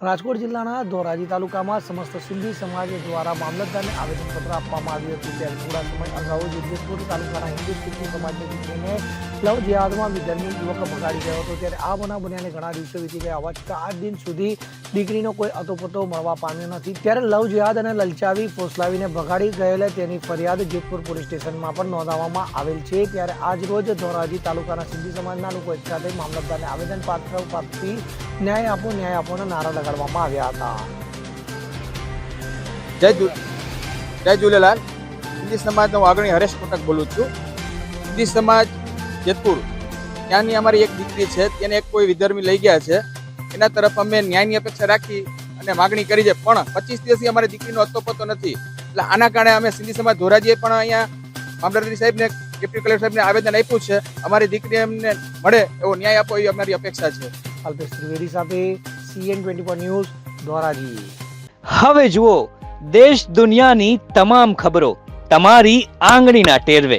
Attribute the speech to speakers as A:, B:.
A: રાજકોટ જિલ્લાના ધોરાજી તાલુકામાં સમસ્ત સિંધી સમાજ દ્વારા મામલતદારને આવેદનપત્ર આપવામાં આવ્યું હતું. ત્યારે થોડા સમય અગાઉ જગદીશપુર તાલુકાના હિન્દુ સિંધી સમાજની દીકરીને લવ જિહાદમાં વિધર્મી યુવક ભગાડી ગયો હતો. ત્યારે આ બનાવ બન્યાને ઘણા દિવસો વીતી ગયા. હોવા છતાં આજ દિન સુધી દીકરીનો કોઈ અતોપતો મળવા પામ્યો નથી. ત્યારે લવ જિહાદ અને લલચાવી ફોસલાવીને ભગાડી ગયેલા તેની ફરિયાદ જેતપુર પોલીસ સ્ટેશનમાં પણ નોંધાવવામાં આવેલ છે. ત્યારે આજ રોજ ધોરાજી તાલુકાના સિંધી સમાજના લોકો એકઠા થઈ મામલતદારને આવેદન પાત્ર આપી ન્યાય આપો, ન્યાય આપોના નારા લગાડવામાં આવ્યા હતા.
B: જય જય ઝૂલેલાલ સિંધી સમાજનો હું આગળની હરેશ કોટક બોલું છું. સિંધી સમાજ જેતપુર. ત્યાંની અમારી એક દીકરી છે. તેને એક કોઈ વિધર્મી લઈ ગયા છે. એના તરફ અમે ન્યાયની અપેક્ષા રાખી અને માગણી કરી છે. પણ પચીસ દિવસથી અમારી દીકરીનો અતોપતો નથી. એટલે આના કારણે અમે સિંધી સમાજ ધોરાજીએ પણ અહીંયા મામલતદાર સાહેબને, ડેપ્યુટી કલેક્ટર સાહેબને આવેદન આપ્યું છે. અમારી દીકરી એમને મળે એવો ન્યાય આપો એવી અમારી અપેક્ષા છે.
A: અલ્પેશ ત્રિવેદી સાથે CN twenty four news, Dhoraji.
C: હવે જુઓ, દેશ દુનિયાની તમામ ખબરો તમારી આંગળીના ટેરવે.